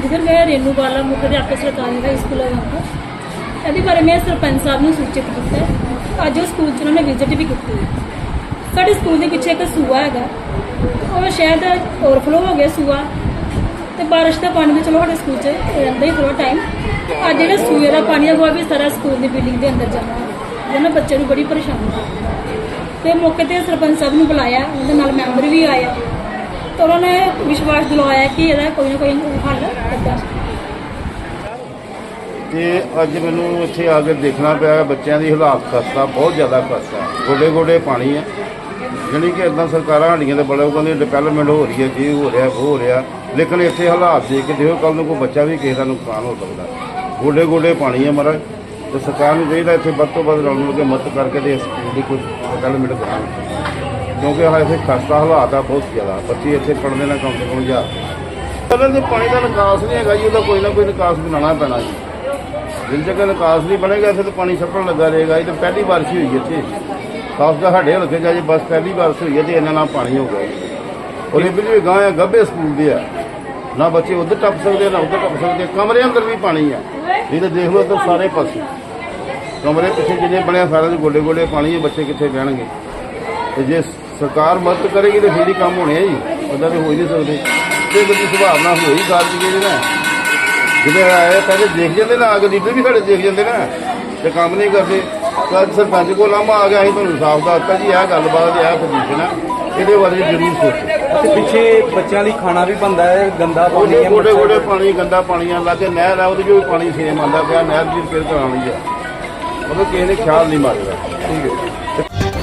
ਹਾਂਜੀ ਸਰ ਮੈਂ ਰੇਨੂ ਬਾਲਾ ਮੁੱਖ ਅਧਿਆਪਕ ਸਰਕਾਰੀ ਹਾਈ ਸਕੂਲ ਆਵਾਂਗਾ ਇਹਦੇ ਬਾਰੇ ਮੈਂ ਸਰਪੰਚ ਸਾਹਿਬ ਨੂੰ ਸੂਚਿਤ ਕੀਤਾ ਅੱਜ ਉਹ ਸਕੂਲ 'ਚ ਉਹਨਾਂ ਨੇ ਵਿਜ਼ਿਟ ਵੀ ਕੀਤੀ ਹੈ। ਸਾਡੇ ਸਕੂਲ ਦੇ ਪਿੱਛੇ ਇੱਕ ਸੂਆ ਹੈਗਾ। ਉਹ ਸ਼ਾਇਦ ਓਵਰਫਲੋ ਹੋ ਗਿਆ ਸੂਆ। ਤੇ ਬਾਰਿਸ਼ ਦਾ ਪਾਣੀ ਵੀ ਚਲੋ ਸਾਡੇ ਸਕੂਲ 'ਚ ਰਹਿੰਦਾ ਹੀ ਥੋੜਾ ਟਾਈਮ ਅੱਜ ਜਿਹੜਾ ਸੂਏ ਦਾ ਪਾਣੀ ਦਾ ਉਹ ਵੀ ਸਾਰਾ ਸਕੂਲ ਦੀ ਬਿਲਡਿੰਗ ਦੇ ਅੰਦਰ ਜਮ੍ਹਾਂ ਹੋ ਗਿਆ ਜਿਹਦੇ ਬੱਚੇ ਨੂੰ ਬੜੀ ਪਰੇਸ਼ਾਨੀ। ਹੈ ਤੇ ਮੌਕੇ ਤੇ ਸਰਪੰਚ ਸਾਹਿਬ ਨੂੰ ਬੁਲਾਇਆ। ਉਹਦੇ ਨਾਲ ਮੈਂਬਰ ਵੀ ਆਇਆ ਤਾਂ ਉਹਨਾਂ ਨੇ ਵਿਸ਼ਵਾਸ ਦਿਲਾਇਆ ਕਿ ਇਹਦਾ ਕੋਈ ਨਾ ਕੋਈ ਹੱਲ ਕੱਢਾ ਤੇ ਅੱਜ ਮੈਨੂੰ ਇੱਥੇ ਆ ਕੇ ਦੇਖਣਾ ਪਿਆ ਬੱਚਿਆਂ ਦੀ ਹਾਲਾਤ ਖਸਤਾ, ਬਹੁਤ ਜ਼ਿਆਦਾ ਖਸਤਾ ਗੋਡੇ ਗੋਡੇ ਪਾਣੀ ਹੈ। ਜਾਣੀ ਕਿ ਇਦਾਂ ਸਰਕਾਰਾਂ ਸਾਡੀਆਂ ਦੇ ਬੜੇ ਉਹ ਕਹਿੰਦੇ ਡਿਵੈਲਪਮੈਂਟ ਹੋ ਰਹੀ ਹੈ ਜੀ ਹੋ ਰਿਹਾ, ਉਹ ਹੋ ਰਿਹਾ। ਲੇਕਿਨ ਇੱਥੇ ਹਾਲਾਤ ਦੇਖ ਕੇ ਦੇਖੋ ਕੱਲ ਨੂੰ ਕੋਈ ਬੱਚਾ ਵੀ ਕਿਸੇ ਦਾ ਨੁਕਸਾਨ ਹੋ ਸਕਦਾ। ਗੋਡੇ ਗੋਡੇ ਪਾਣੀ ਹੈ ਮਹਾਰਾਜ। ਤੇ ਸਰਕਾਰ ਨੂੰ ਚਾਹੀਦਾ ਇੱਥੇ ਵੱਧ ਤੋਂ ਵੱਧ ਰਲ ਮਿਲ ਕੇ ਮਦਦ ਕਰਕੇ ਤੇ ਇਸ ਸਕੂਲ ਦੀ ਕੋਈ ਡਿਵੈਲਪਮੈਂਟ ਕਰਾਉਣ। ਕਿਉਂਕਿ ਹਾਲੇ ਇੱਥੇ ਖਸਤਾ ਹਾਲਾਤ ਆ ਬਹੁਤ ਜ਼ਿਆਦਾ। ਬੱਚੇ ਇੱਥੇ ਪੜ੍ਹਦੇ ਨਾ ਕਮ ਸੇ ਕਮ ਹਜ਼ਾਰ ਉਹਨਾਂ ਪਾਣੀ ਦਾ ਨਿਕਾਸ ਨਹੀਂ ਹੈਗਾ ਜੀ, ਉਹਦਾ ਕੋਈ ਨਾ ਕੋਈ ਨਿਕਾਸ ਬਣਾਉਣਾ ਪੈਣਾ ਜੀ। ਜਿਸ ਜਗ੍ਹਾ ਨਿਕਾਸ ਨਹੀਂ ਬਣੇਗਾ, ਇੱਥੇ ਤਾਂ ਪਾਣੀ ਛੱਪਣ ਲੱਗਾ ਰਹੇਗਾ। ਇਹ ਤਾਂ ਪਹਿਲੀ ਵਾਰ ਹੀ ਹੋਈ ਇੱਥੇ। ਖਾਸ ਕਰ ਸਾਡੇ ਹਲਕੇ 'ਚ ਜੀ, ਬਸ ਪਹਿਲੀ ਵਾਰ ਹੋਈ ਹੈ ਤੇ ਇਹਨਾਂ ਨਾਲ ਪਾਣੀ ਹੋ ਗਿਆ ਔਰ ਇਹ ਬਿਜਲੀ ਗਾਂ ਆ ਗੱਬੇ ਸਕੂਲ ਦੇ ਆ। ਨਾ ਬੱਚੇ ਉੱਧਰ ਟੱਪ ਸਕਦੇ, ਨਾ ਉੱਧਰ ਟੱਪ ਸਕਦੇ, ਕਮਰੇ ਅੰਦਰ ਵੀ ਪਾਣੀ ਆ। ਇਹ ਤਾਂ ਦੇਖ ਲਓ ਇੱਧਰ ਸਾਰੇ ਪਾਸੇ। ਕਮਰੇ ਪਿੱਛੇ ਜਿੰਨੇ ਬਣਿਆ ਸਾਰਿਆਂ ਦੇ ਗੋਡੇ ਗੋਡੇ ਪਾਣੀ ਹੈ ਬੱਚੇ ਕਿੱਥੇ ਬਹਿਣਗੇ ਤੇ ਜੇ ਸਰਕਾਰ ਮਦਦ ਕਰੇਗੀ ਤਾਂ ਫੇਰ ਹੀ ਕੰਮ ਹੋਣੇ ਆ ਜੀ। ਉਹਦਾ ਤੇ ਹੋ ਹੀ ਨਹੀਂ ਸਕਦੇ। ਤੇ ਬੜੀ ਸੁਭਾਵਨਾ ਹੋਈ ਗੱਲ ਜੀ ਜਿਹੜੀ ਨਾ ਜਿਹੜੇ ਆਏ ਪਹਿਲੇ ਦੇਖ ਜਾਂਦੇ ਨਾ ਅਗਰ ਲੀਡਰ ਵੀ ਸਾਡੇ ਦੇਖ ਜਾਂਦੇ ਨਾ। ਤੇ ਕੰਮ ਨਹੀਂ ਕਰਦੇ। ਤਾਂ ਅੱਜ ਸਰਪੰਚ ਕੋਲ ਆਮਾ ਆ ਗਿਆ ਅਸੀਂ ਤੁਹਾਨੂੰ ਸਾਫ਼ ਦੱਸਤਾ ਜੀ ਇਹ ਗੱਲਬਾਤ ਇਹ ਪੋਜੀਸ਼ਨ ਆ। ਇਹਦੇ ਬਾਰੇ ਜ਼ਰੂਰ ਸੋਚੋ। ਤੇ ਪਿੱਛੇ ਬੱਚਿਆਂ ਲਈ ਖਾਣਾ ਵੀ ਬੰਦਾ ਹੈ ਗੰਦਾ ਪਾਣੀ ਹੈ ਗੋਡੇ ਗੋਡੇ ਪਾਣੀ ਗੰਦਾ ਪਾਣੀ ਆ। ਲਾਗੇ ਨਹਿਰ ਆ ਉਹਦੇ ਜੋ ਪਾਣੀ ਸੇਮ ਆਉਂਦਾ ਪਿਆ ਨਹਿਰ ਦੀ ਰਿਪੇਅਰ ਕਰਾਉਣੀ ਆ। ਮਤਲਬ ਕਿਸੇ ਨੇ ਖਿਆਲ ਨਹੀਂ ਮਾਰਦਾ ਠੀਕ ਹੈ।